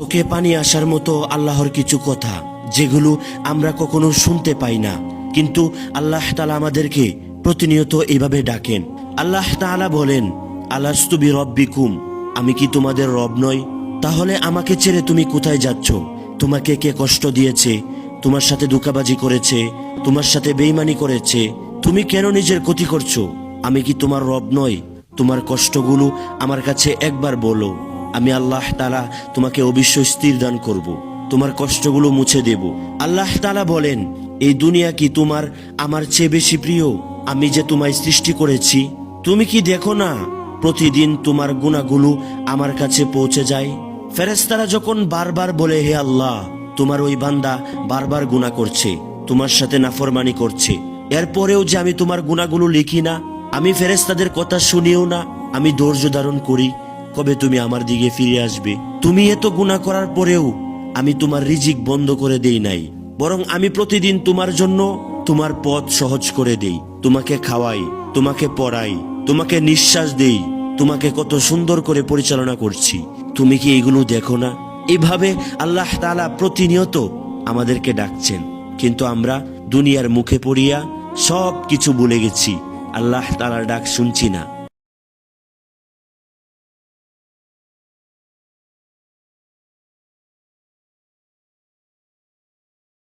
চোখে পানি আসার মতো আল্লাহর কিছু কথা, যেগুলো আমরা কখনো শুনতে পাই না। কিন্তু আল্লাহ তালা আমাদেরকে প্রতিনিয়ত এইভাবে ডাকেন। আল্লাহ তাআলা বলেন আলাস্তুবি রব্বিকুম আমি কি তোমাদের রব নই? তাহলে আমাকে ছেড়ে তুমি কোথায় যাচ্ছ? তোমাকে কে কষ্ট দিয়েছে? তোমার সাথে ধোকাবাজি করেছে? তোমার সাথে বেইমানি করেছে? তুমি কেন নিজের ক্ষতি করছ? আমি কি তোমার রব নই? তোমার কষ্টগুলো আমার কাছে একবার বলো। আমি আল্লাহ তালা তোমাকে অবশ্যই স্থির দান করব। তোমার কষ্টগুলো মুছে দেব। আল্লাহ তালা বলেন, এই দুনিয়া কি তোমার আমার চেয়ে বেশি প্রিয়? আমি যে তোমায় সৃষ্টি করেছি, তুমি কি দেখো না প্রতিদিন তোমার গুণাগুলো আমার কাছে পৌঁছে যায়? ফেরেস্তারা যখন বারবার বলে, হে আল্লাহ, তোমার ওই বান্দা বারবার গুণা করছে, তোমার সাথে নাফরমানি করছে। এরপরেও যে আমি তোমার গুণাগুলো লিখি না, আমি ফেরেস্তাদের কথা শুনিও না, আমি ধৈর্য ধারণ করি। কবে তুমি আমার দিকে ফিরে আসবে? তুমি এত গুণা করার পরেও আমি তোমার রিজিক বন্ধ করে দেই নাই। বরং আমি প্রতিদিন তোমার জন্য তোমার পথ সহজ করে দেই। তোমাকে খাওয়াই, তোমাকে পড়াই, তোমাকে নিঃশ্বাস দেই, তোমাকে কত সুন্দর করে পরিচালনা করছি। তুমি কি এগুলো দেখো না? এভাবে আল্লাহ তালা প্রতিনিয়ত আমাদেরকে ডাকছেন। কিন্তু আমরা দুনিয়ার মুখে পড়িয়া সব কিছু ভুলে গেছি। আল্লাহ তাআলার ডাক শুনছি না।